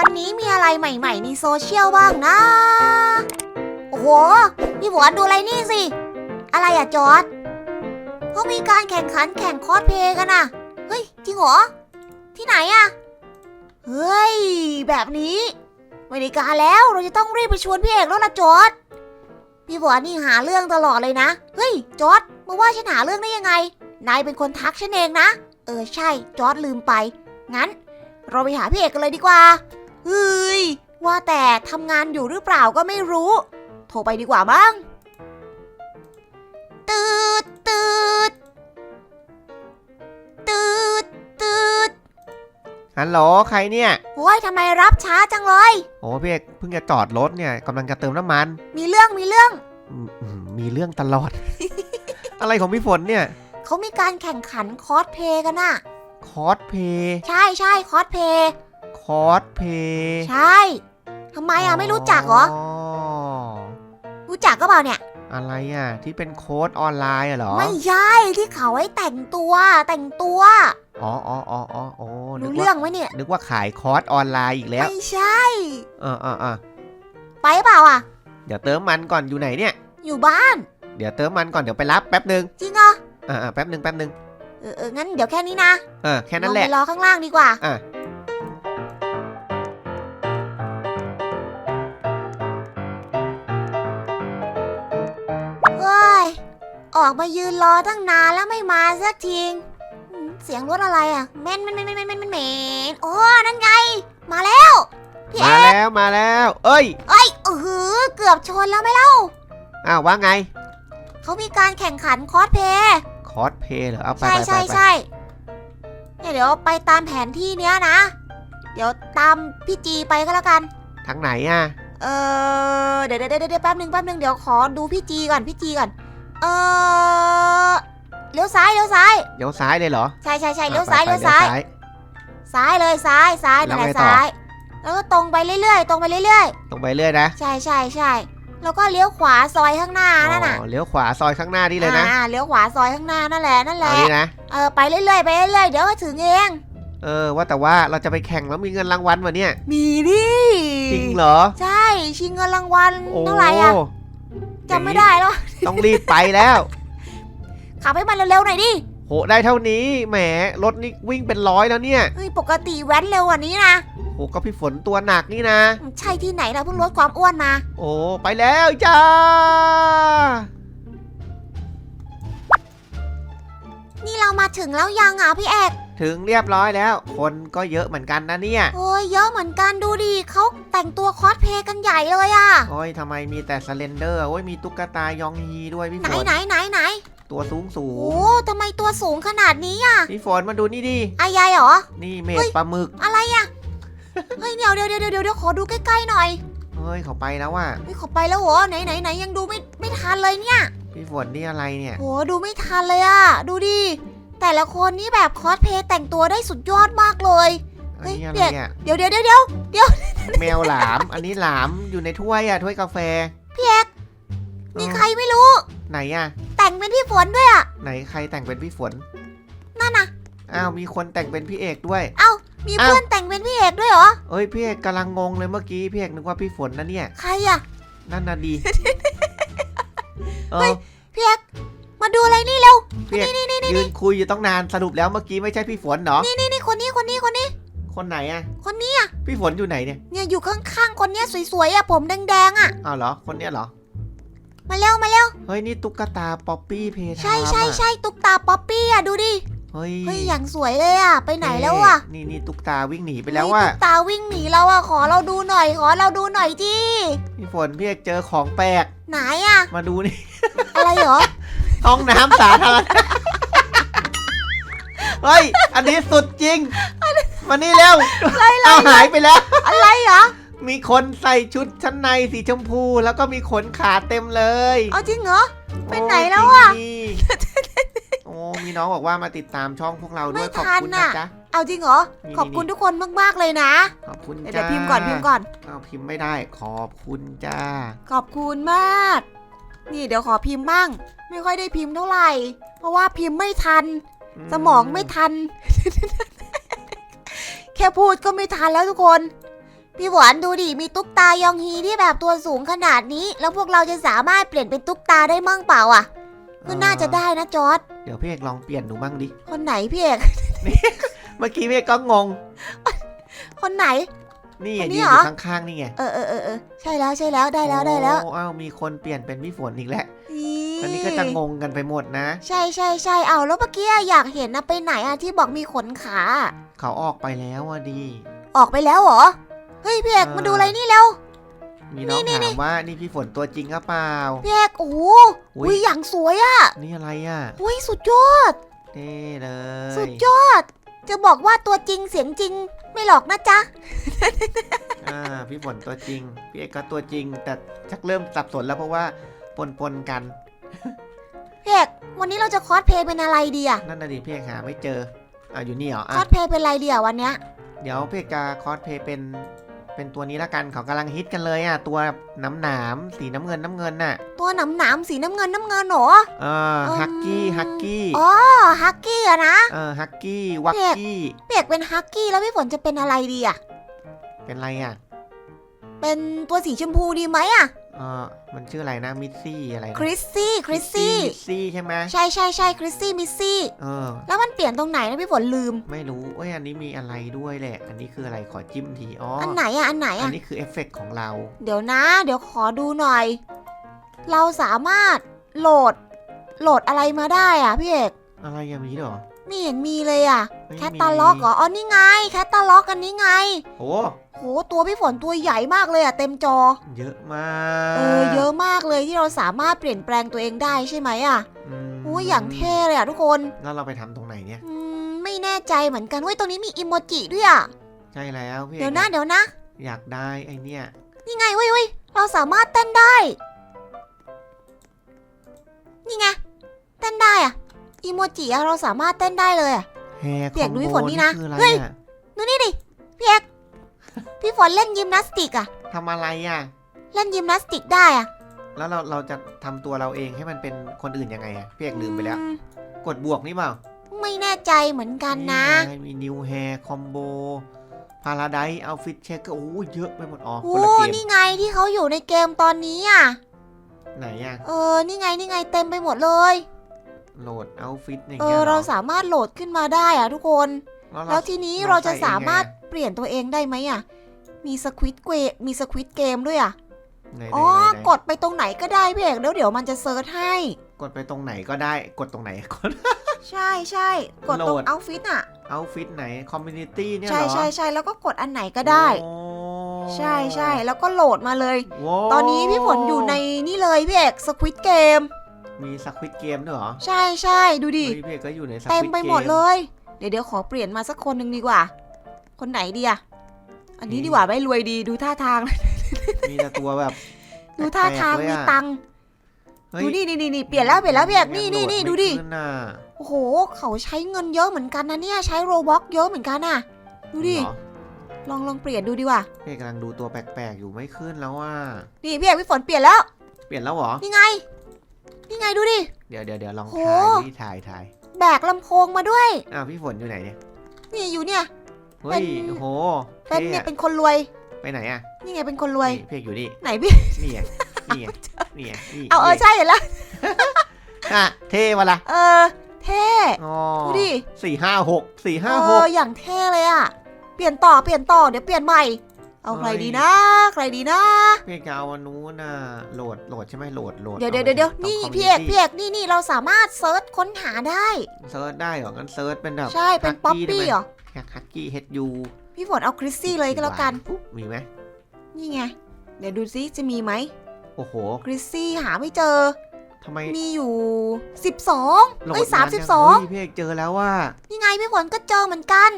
วันนี้มีอะไรใหม่ ๆ ในโซเชียลบ้างนะ โอ้โห พี่ฝนดูอะไรนี่สิ อะไรอะจอร์ดเขามีการแข่งขันแข่งคอสเพลย์กันอะเฮ้ย จริงเหรอ ที่ไหนอะเฮ้ย แบบนี้ ไม่ได้การแล้ว เราจะต้องรีบไปชวนพี่เอกแล้วล่ะจอร์ดพี่ฝนนี่หาเรื่องตลอดเลยนะ เฮ้ย จอร์ดมาว่าฉันหาเรื่องได้ยังไง นายเป็นคนทักฉันเองนะ เออใช่ จอร์ดลืมไป งั้น เราไปหาพี่เอกกันเลยดีกว่า เฮ้ย ว่าแต่ทำงานอยู่หรือเปล่าก็ไม่รู้ โทรไปดีกว่ามั้งตืดตืดตืดตืดฮัลโหลใครเนี่ย โอ้ยทำไมรับช้าจังเลย โอ้พี่เอกเพิ่งจะจอดรถเนี่ยกำลังจะเติมน้ำมันมีเรื่องมีเรื่อง อืมอืมมีเรื่องตลอด อะไรของพี่ฝนเนี่ย เขามีการแข่งขันคอสเพลย์กันน่ะ คอสเพย์ใช่ใช่คอสเพลย์ คอสเพย์ใช่ทำไมอะไม่รู้จักเหรอ รู้จักก็เปล่าเนี่ย อะไรอะ ที่เป็นโค้ดออนไลน์อะเหรอ ไม่ใช่ที่เขาให้แต่งตัวแต่งตัวอ๋ออ๋ออ๋ออ๋อโอ้นึรู้กเรื่ว่าองไหมเนี่ย นึกว่าขายคอร์สออนไลน์อีกแล้วไม่ใช่ เออเออเออไปเปล่าอะ เดี๋ยวเติมมันก่อนอยู่ไหนเนี่ย อยู่บ้าน เดี๋ยวเติมมันก่อนเดี๋ยวไปรับแป๊บหนึ่งจริงเหรออ่าอ่าแป๊บหนึ่งแป๊บหนึ่งเออเอองั้นเดี๋ยวแค่นี้นะเออแค่นั้นแหละ ลงไปรอข้างล่างดีกว่า อะ ออกมายืนรอตั้งนานแล้วไม่มาสักทีอืมเสียงรถอะไรอะแม่นแม่นแม่นแม่นแม่นแม่นแม่นโอ้นั่นไง มาแล้วพี่มาแล้วมาแล้ว เอ้ยเอ้ยเออเกือบชนแล้วไหม่เล่าอ้าวว่าไงเขามีการแข่งขันคอสเพลย์ คอสเพย์เหรอเอาไปใช่ไปไปใช่ไปใช่เนี่ยเดี๋ยวไปตามแผนที่เนี้ยนะ เดี๋ยวตามพี่จีไปก็แล้วกัน ทางไหนอะ เออเดี๋ยวเดี๋ยวเดี๋ยวแป๊บหนึ่งแป๊บหนึ่งเดี๋ยวขอดูพี่จีก่อนพี่จีก่อน เออเลี้ยวซ้ายเลี้ยวซ้ายเดี๋ยวซ้ายเลยเหรอใช่ใช่ใช่อะเลี้ยวซ้าย ไปไปเลี้ยวซ้ายซ้ายเลยซ้ายซ้ายแล้นั่วนแหละไงต่อ ซ้าย แล้วก็ตรงไปเรื่อยๆ ตรงไปเรื่อยตรงไปเรื่อยนะๆ ใช่ใช่ใช่แล้วก็เลี้ยวขวาซอยข้างหน้านั่นน่ะอ๋อเลี้ยวขวาซอยข้างหน้านี่เลยนะอ่าเลี้ยวขวาซอยข้างหน้านั่นแหละนั่นแหเอาละนี่นะเออไปเรื่อยๆไปเรื่อยๆเดี๋ยวก็ถึงเอง เออว่าแต่ว่าเราจะไปแข่งแล้วมีเงินรางวัลวะเนี่ยมีดิจริงเหรอใช่ชิงเงินรางวัลโอ้เท่าไหร่อะ จำไม่ได้แล้วต้องรีบไปแล้ว ขับให้มันเร็วๆหน่อยดิโหได้เท่านี้แหมรถนี่วิ่งเป็นร้อยแล้วเนี่ยเฮ้ยปกติแว้นเร็วกว่านี้นะโหก็พี่ฝนตัวหนักนี่นะ ใช่ที่ไหนเราเพิ่งลดความอ้วนมาโอ้ไปแล้วจ้า นี่เรามาถึงแล้วยังอะพี่เอก ถึงเรียบร้อยแล้ว คนก็เยอะเหมือนกันนะเนี่ย โอ้ยเยอะเหมือนกันดูดิเขาแต่งตัวคอสเพลย์กันใหญ่เลยอะโอ้ยทำไมมีแต่สเลนเดอร์โอ้ยมีตุ๊กตายองฮีด้วยพี่ไหนฝนไหนไหนไหนตัวสูงสูโอ้งทำไมตัวสูงขนาดนี้อะพี่ฝนมาดูนี่ดิอายายเหรอ นี่เมเฮ้ดยปลาหมึก อะไรอะเฮ้ยเดี๋ยวเดี๋ยวเดี๋ยวเดี๋ยวเดี๋ยวขอดูใกล้ๆหน่อยเฮ้ยเขาไปแล้วว่ะเฮ้ยขอไปแล้วเหรอไหนไหนไหนยังดูไม่ไม่ทันเลยเนี่ยพี่ฝนนี่อะไรเนี่ยโหดูไม่ทันเลยอะดูดิ แต่ละคนนี่แบบคอสเพลย์แต่งตัวได้สุดยอดมากเลยอันเฮ้ยนี้อะไรเด็กอะเดี๋ยวเดี๋ยวเดี๋ยวเดี๋ยวแมวหลาม อันนี้หลามอยู่ในถ้วยอะถ้วยกาแฟ พี่เอกมีใครไม่รู้ ไหนอะแต่งเป็นพี่ฝนด้วยอะไหนใครแต่งเป็นพี่ฝนนั่นน่ะอ้าวมีคนแต่งเป็นพี่เอกด้วยมีอ้าวเพื่อนแต่งเป็นพี่เอกด้วยเหรอเอ้ยพี่เอกกำลังงงเลยเมื่อกี้พี่เอกนึกว่าพี่ฝนนะเนี่ย ใครอะนั่นน่ะดีเอเฮ้อยพี่เอก มาดูอะไรนี่เร็วพี่เอกยืนคุยอยู่ต้องนานสรุปแล้วเมื่อกี้ไม่ใช่พี่ฝนเหรอนี่นี่นี่คนนี้คนนี้คนนี้ คนไหนอะคนนี้อะพี่ฝนอยู่ไหนเนี่ยเนี่ยอยู่ข้างๆคนเนี้ยสวยๆอะผมแดงๆอะอ้าวเหรอคนเนี้ยเหรอมาเร็วมาเร็วเฮ้ยนี่ตุ๊กตาป๊อปปี้เพทามใช่ใช่อะใช่ตุ๊กตาป๊อปปี้อะดูดิเฮ้ยเฮ้ยอย่างสวยเลยอะ ไปไหนแล้วอะเนี่นี่ตุ๊กตาวิ่งหนีไปแล้วเฮ้ยว่าตุ๊กตาวิ่งหนีเราอะ ขอเราดูหน่อย ขอเราดูหน่อยจีพี่ฝนพี่เอกเจอของแปลกไหนอะ มาดูนี่ อะไรเหรอ ห้องน้ำสาธารณะเฮ้ย อันนี้สุดจริง มานี่เร็วเอาหายไปแล้ว อะไรเหรอ มีคนใส่ชุดชั้นในสีชมพู แล้วก็มีขนขาเต็มเลย เอาจริงเหรอ ไปไหนโยแล้วอะจริงนี่โอ้ มีน้องบอกว่ามาติดตามช่องพวกเราด้วยไม่ขอบทันคุณน่ะนะจ๊ะเอาจริงเหรอนี่ขอบคุณทุกคนมาก ๆ เลยนะ ขอบคุณเดี๋ยวจ้าเดี๋ยวพิมพ์ก่อนพิมพ์ก่อน เอาพิมพ์ไม่ได้ ขอบคุณจ้า ขอบคุณมาก นี่เดี๋ยวขอพิมพ์บ้าง ไม่ค่อยได้พิมพ์เท่าไหร่ เพราะว่าพิมพ์ไม่ทัน สมองไม่ทัน แค่พูดก็ไม่ทันแล้วทุกคน พี่หวานดูดิมีตุ๊กตายองฮีที่แบบตัวสูงขนาดนี้ แล้วพวกเราจะสามารถเปลี่ยนเป็นตุ๊กตาได้มั่งเปล่าอะก็น่าจะได้นะจอร์ดเดี๋ยวพี่เอกลองเปลี่ยนดูบ้างดิ คนไหนพี่เอก เมื่อกี้พี่เอกก็งง คนไหน นี่คนนี้ยืนเหอรอยู่ข้างๆนี่ไงเออเออเออเออใช่แล้วใช่แล้วได้แล้วได้แล้วโอ้อ้าวมีคนเปลี่ยนเป็นพี่ฝนอีกแล้วอีอันนี้ก็จะงงกันไปหมดนะ ใช่ใช่ใช่เอาแล้วเมื่อกี้อยากเห็นนะไปไหนอะที่บอกมีขนขาเขาออกไปแล้วอะดี ออกไปแล้วเหรอเฮ้ยพี่เอกเออ มาดูอะไรนี่เร็วมีน้องนี่นี่ ถามว่านี่พี่ฝนตัวจริงหรือเปล่า พี่เอกโอ้โหอุ๊ย อุ้ยอย่างสวยอะนี่อะไรอะอุ้ยสุดยอดเท่เลยสุดยอด จะบอกว่าตัวจริงเสียงจริงไม่หลอกนะจ๊ะ อ่าพี่ฝนตัวจริง พี่เอกก็ตัวจริง แต่ชักเริ่มสับสนแล้วเพราะว่าปนปนๆกัน พี่เอกวันนี้เราจะคอสเพลย์เป็นอะไรดีอะนั่นน่ะดิพี่เอกหาไม่เจออ่าอยู่นี่เหรอคอะอสเพลย์เป็นอะไรดีอะวันเนี้ย เดี๋ยวพี่เอกจะคอสเพลย์เป็น เป็นตัวนี้ละกันเขากำลังฮิตกันเลยอะ ตัวน้ำหนามสีน้ำเงินน้ำเงินน่ะ ตัวหนามหนามๆสีน้ำเงินน้ำเงินเหรอ เอออืมฮักกี้ฮักกี้อ๋อฮักกี้อะนะ เออฮักกี้วักพี่เอกกี้พี่เอกเป็นฮักกี้แล้วพี่ฝนจะเป็นอะไรดีอะเป็นไรอะ เป็นตัวสีชมพูดีไหมอะ เออมันชื่ออะไรนะมิสซี่อะไรนะคริสซี่คริสซี่มิสซี่ใช่ไหมใช่ใช่ใช่คริสซี่มิสซี่เออ แล้วมันเปลี่ยนตรงไหนนะพี่ฝนลืม ไม่รู้เอ้ยอันนี้มีอะไรด้วยแหละ อันนี้คืออะไรขอจิ้มทีอ๋ออัอันไหนอะอันไหนอันอะนี้คือเอฟเฟกต์ของเรา เดี๋ยวนะ เดี๋ยวขอดูหน่อย เราสามารถโหลดโหลดอะไรมาได้อะพี่เอกอะไรอย่างนี้เหรอ ไม่เห็นมีเลยอะไม่มี แคตตาล็อกเหรออ๋อนี่ไง แคตตาล็อกอันนี้ไงโอ้โหตัวพี่ฝนตัวใหญ่มากเลยอะเต็มจอ เยอะมากเออเยอะมากเลยที่เราสามารถเปลี่ยนแปลงตัวเองได้ใช่ไหมอะมโอ้ยอย่างเท่เลยอะทุกคนแล้วเราไปทำตรงไหนเนี่ย อืมไม่แน่ใจเหมือนกันเว้ยตรงนี้มีอิโมจิด้วยอะใช่แล้วพี่เดี๋ยวนะเดี๋ยวนะ อยากได้ไอเนี่ยนี่ไงเว้ยเว้ยเราสามารถเต้นได้ นี่ไงเต้นได้อะ อีโมจิอะเราสามารถเต้นได้เลยอะ แฮร์เปียกคอมดูโบพี่ฝนนี่นะคืออะไรเฮ้ยอะดูนี่ดิพี่เอกพี่ฝนเล่นยิมนาสติกอะทำอะไรอะ เล่นยิมนาสติกได้อะแล้วเราเราจะทำตัวเราเองให้มันเป็นคนอื่นยังไงอะพี่เอกลืมไปแล้ว อืมกดบวกนี่เปล่าไม่แน่ใจเหมือนกันนะ ไงมีนิวแฮร์คอมโบพาราไดเอาฟิตเช็คก็โอ้ยเยอะไปหมดอ๋อคโอ้นละเกมนี่ไงที่เขาอยู่ในเกมตอนนี้อะไหนอะ เออ นี่ไง นี่ไงเต็มไปหมดเลย โหลดเอาฟิตอย่างเอเงี้อยหรเราอสามารถโหลดขึ้นมาได้อะทุกคน แล้วแล้เราวทีนี้เราเราจะใส่สามารถยังไงอะเปลี่ยนตัวเองได้ไหมอะมีสควิตเกมมีสควิตเกมด้วยอะไหนอ๋อไหนไหนกดไปตรงไหนก็ได้พี่เอกแล้วเดี๋ยวมันจะเซิร์ชให้ กดไปตรงไหนก็ได้กดตรงไหนกด ใช่ใช่กดตรงโหลด เอาฟิตอะเอาฟิตไหนคอมมูนิตี้เนี่ยเหรใช่อใช่ใช่แล้วก็กดอันไหนก็ได้ โอ้ใช่ใช่แล้วก็โหลดมาเลย โว้ตอนนี้พี่ฝนอยู่ในนี่เลยพี่เอกสควิตเกม มีสควิตเกมด้วยเหรอใช่ใช่ดูดิเฮ้ยพี่เอกก็อยู่ในสควิตเต็มไปหมดกเลย เดี๋ยวเดี๋ยวขอเปลี่ยนมาสักคนหนึ่งดีกว่า คนไหนดีอะอันนี้ดีกว่าไม่รวยดีดูท่าทาง มีแต่ตัวแบบ ดูท่าทางแปลกๆเลยมีอะตังค์เฮ้ยดูนี่นี่นี่นี่เปลี่ยนแล้วเปลี่ยนแล้วพี่เอกนี่ยังนี่โหลนี่ไม่ดูดิขึ้นน่ะโอ้โห เขาใช้เงินเยอะเหมือนกันนะเนี่ยใช้โรบ็อกเยอะเหมือนกันน่ะ ดูดิเหรอลองลองเปลี่ยนดูดีกว่าพี่เอกกำลังดูตัวแปลกๆอยู่ไม่ขึ้นแล้วว่านี่พี่เอกพี่ฝนเปลี่ยนแล้ว เปลี่ยนแล้วเหรอนี่ไง นี่ไงดูดิ เดี๋ยวเดี๋ยวเดี๋ยวลองโหถ่ายพี่ถ่ายถ่ายแบกลำโพงมาด้วย อ้าวพี่ฝนอยู่ไหนเนี่ย นี่อยู่เนี่ย เฮ้ยเป็นโอ้โหเป็นท่เนี่ยอะเป็นคนรวย ไปไหนอะ นี่ไงเป็นคนรวยนี่พี่เอกอยู่นี่ ไหนพี่ นี่ไง นี่ไง นี่ไงนี่เอาเออนี่ใช่เห็นแล้วอะเท่วะล่ะ เออ เท่อ๋อดูดิสี่ห้าหกสี่ห้าเอหกออย่างเท่เลยอะ เปลี่ยนต่อเปลี่ยนต่อเดี๋ยวเปลี่ยนใหม่ เอาใครเฮ้ยดีนะ ใครดีนะ พี่เอกจะเอาอันนู้นน่ะโหลดโหลดใช่ไหมโหลดโหลดเดี๋ยวอาเดี๋ยวไปเดี๋ยวทำนี่ทำพี่เอก community พี่เอกนี่นี่เราสามารถเซิร์ชค้นหาได้ เซิร์ชได้เหรองั้นเซิร์ชเป็นแบบใช่เป็นป๊อปปี้เหรอฮักกี้เฮดยูพี่ฝนเอาคริสซี่เลยก็แล้วกันมีไหมนี่ไง เดี๋ยวดูซิจะมีไหมโอ้โหคริสซี่หาไม่เจอทำไมมีอยู่ 12โหลดเอ้ยนนยัง32เฮ้ยพี่เอกเจอแล้วว่านี่ไงพี่ฝนก็เจอเหมือนกัน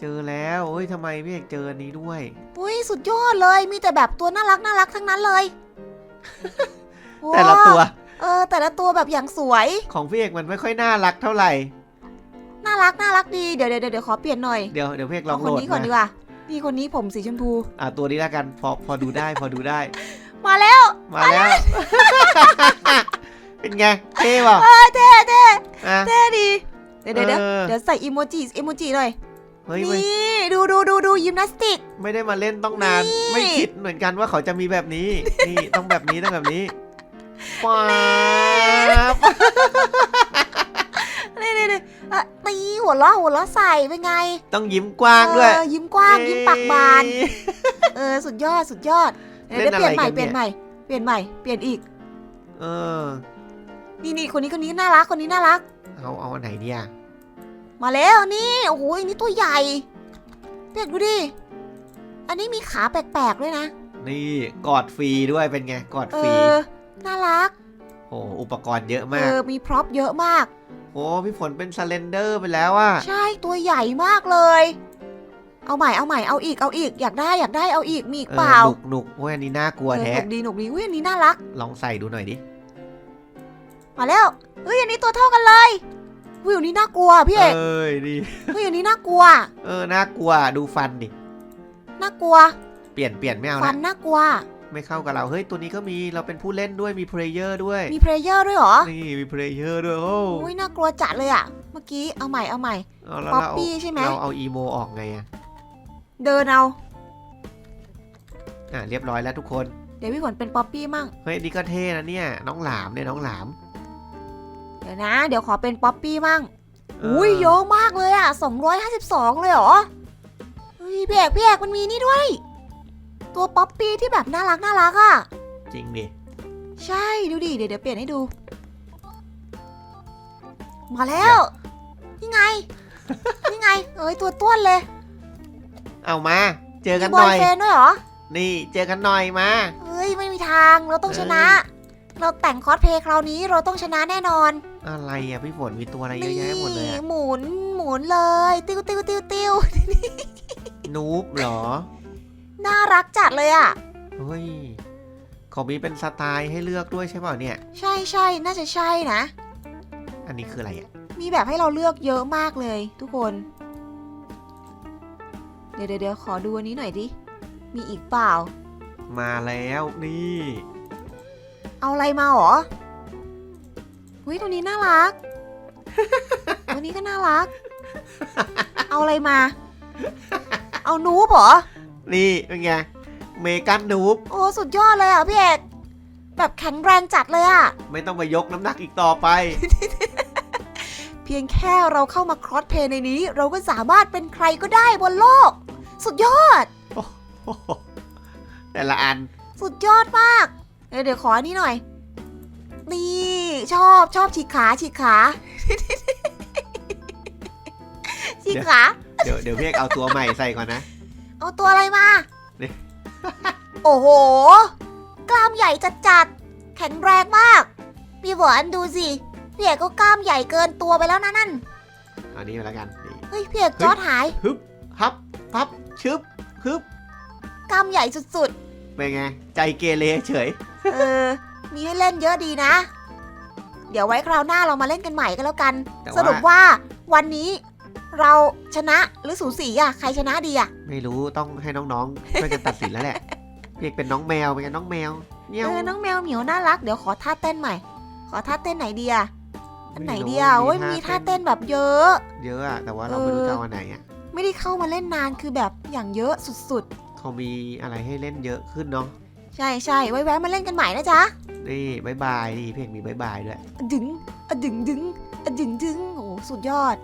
เจอแล้วเฮ้ยทำไมพี่เอกเจออันนี้ด้วยอุ้ยสุดยอดเลยมีแต่แบบตัวน่ารักน่ารักทั้งนั้นเลยแต่ละตัวว้าเออ แต่ละตัวแบบอย่างสวย ของพี่เอกมันไม่ค่อยน่ารักเท่าไหร่ น่ารักน่ารักดี เดี๋ยวเดี๋ยวเดี๋ยวขอเปลี่ยนหน่อย เดี๋ยวเดี๋ยวพี่เอกลองคโหนลดนี้ก่อนดีนะกว่า นี่คนนี้ผมสีชมพู อะตัวนี้แล้วกันพอพอดูได้พอดูได้ มาแล้ว มาแล้ว เป็นไงเท่ป่ะเออเท่เท่อะเท่ดี เดี๋ยวเดี๋ยวเดี๋ยวเออเดี๋ยวใส่อีโมจิอีโมจิหน่อย เฮ้ยไม่นี่ดูดูดูดูยิมนาสติก ไม่ได้มาเล่นต้องนาน นี่ ไม่คิดเหมือนกันว่าเขาจะมีแบบนี้ นี่ต้องแบบนี้ต้องแบบนี้ป๊าบนี่นี่นี่อะตีหัวล้อหัวล้อใส่เป็นไงต้องยิ้มกว้างด้วยเออยิ้มกว้างยิ้มปากบานเอ๊ะเออสุดยอดสุดยอดเดี๋ยวเล่นเดี๋ยวเปลี่ยนใหม่อะไรกันเปลี่ยนเนี่ย ใหม่เปลี่ยนใหม่เปลี่ยนอีก เออ นี่นี่คนนี้คนนี้น่ารักคนนี้น่ารัก เอาเอาอันไหนดีอะ มาแล้วนี่ โอ้โหอันนี้ตัวใหญ่เปียกดูดิ อันนี้มีขาแปลกๆด้วยนะ นี่กอดฟรีด้วยเป็นไงกอดเอฟรีอ น่ารัก โอ้อุปกรณ์เยอะเอมาก อ มีพร็อพเยอะมาก โอ้พี่ฝนเป็นสเลนเดอร์ไปแล้วอะใช่ตัวใหญ่มากเลย เอาใหม่เอาใหม่เอาอีกเอาอีกอยากได้อยากได้เอาอีกมีอีกเออเปล่าหนุกหนุกโอ้ยอันนี้น่ากลัวเออแท้หนุกดีหนุกดีอุ้ยอันนี้น่ารัก ลองใส่ดูหน่อยดิ มาแล้วเฮ้ยอันนี้ตัวเท่ากันเลย อุ้ยอันนี้น่ากลัวพี่เอกเอ้ยดีเฮ้ยอันนี้น่ากลัว เออน่ากลัวดูฟันดิน่ากลัว เปลี่ยนเปลี่ยนไม่เอาฟัละนน่ากลัว ไม่เข้ากับเราเฮ้ยตัวนี้ก็มีเราเป็นผู้เล่นด้วยมีเพลเยอร์ด้วย มีเพลเยอร์ด้วยเหรอนี่มีเพลเยอร์ด้วยโอ้อุ้ยน่ากลัวจัดเลยอะเมื่อกี้เอาใหม่เอาใหม่เอาแล้วป๊อปเราปี้ใช่ไหมเราเอาอีโมออกไงอะเดินเอาอะเรียบร้อยแล้วทุกคน เดี๋ยวพี่ฝนเป็นป๊อปปี้มั่งเฮ้ยนี่ก็เท่นะเนี่ยน้องหลามเนี่ยน้องหลาม เดี๋ยวนะ เดี๋ยวขอเป็นป๊อปปี้มั่งเอุ้ยเยอะมากเลยอะ252 เลยเหรอเฮ้ยพี่เอกพี่เอกมันมีนี่ด้วย ตัวป๊อปปี้ที่แบบน่ารักน่ารักอะจริงดิ ใช่ดูดิ เดี๋ยวเดี๋ยวเปลี่ยนให้ดู มาแล้ว นี่ไง นี่ไง เอ้ยตัวต้วนเลย เอามา เจอกันมีหบอน่ยอยเฟรนด์ด้วยเหรอ นี่เจอกันหน่อยมาเฮ้ยไม่มีทางเราต้องชนะ เราแต่งคอสเพลย์คราวนี้เราต้องชนะแน่นอน อะไรอะพี่ฝนมีตัวอะไรเยอะแยะหมดเลยนี่อะหมุนหมุนเลย ติ้วติ้วติ้วติ้วนูบเหรอ น่ารักจัดเลยอะ เฮ้ยเขามีเป็นสไตล์ให้เลือกด้วยใช่เปล่าเนี่ย ใช่ใช่น่าจะใช่นะ อันนี้คืออะไรอะ มีแบบให้เราเลือกเยอะมากเลย ทุกคน เดี๋ยวเดี๋ยวเดี๋ยวขอดูอันนี้หน่อยดิ มีอีกเปล่า มาแล้วนี่ เอาอะไรมาหรอ เฮ้ยตัวนี้น่ารัก ตัวนี้ก็น่ารัก เอาอะไรมา เอานูบเหรอ นี่เป็นไง เมกันนูบโอ้สุดยอดเลยอะพี่เอกแบบแข็งแรงจัดเลยอะ ไม่ต้องไปยกน้ำหนักอีกต่อไป เพียงแค่เราเข้ามาครอสเพลย์ในนี้ เราก็สามารถเป็นใครก็ได้บนโลก สุดยอดโอ้โหแต่ละอัน สุดยอดมาก เดี๋ยวเดี๋ยวขออันนี้หน่อย นี่ ชอบชอบฉีกขาฉีกขาฉีกขาเดี๋ยวเดี๋ยวพี่เอกเอาตัวใหม่ใส่ก่อนนะ เอาตัวอะไรมานี่โอ้โห กล้ามใหญ่จัดจัดๆ แข็งแรงมาก พี่หวานดูสิพี่เอกก็กล้ามใหญ่เกินตัวไปแล้วนะนั่นเอานี้มาแล้วกันนี่เฮ้ยพี่เอกจอร์ดหายฮึบฮับพับชึบฮึบกล้ามใหญ่สุดเป็นไง ใจเกเรเฉยๆเออ มีให้เล่นเยอะดีนะ เดี๋ยวไว้คราวหน้าเรามาเล่นกันใหม่ก็แล้วกัน แต่สรุปว่าว่าวันนี้เราชนะหรือสูสีอะใครชนะดีอะไม่รู้ต้องให้น้องๆช่วยกันตัดสินแล้วแหละพี่เอกเป็นน้องแมวเป็นไงน้องแมวเนี่ยวเออน้องแมวเหมียวน่ารักเดี๋ยวขอท่าเต้นใหม่ ขอท่าเต้นไหนดีอะอันไหนม่รู้ดีอะโอ้ยมีท่าเต้นแบบเยอะ เยอะอะแต่ว่าเราไม่รู้เออจะเอาอันไหนอะไม่ได้เข้ามาเล่นนานคือแบบอย่างเยอะสุดเขามีอะไรให้เล่นเยอะขึ้นเนาะๆ ใช่ใช่ไว้แวะมาเล่นกันใหม่นะจ๊ะนี่บายบายนี่เพลงมีบายบายด้วย อะดึงอะดึงดึงอะดึงดึงโอ้สุดยอด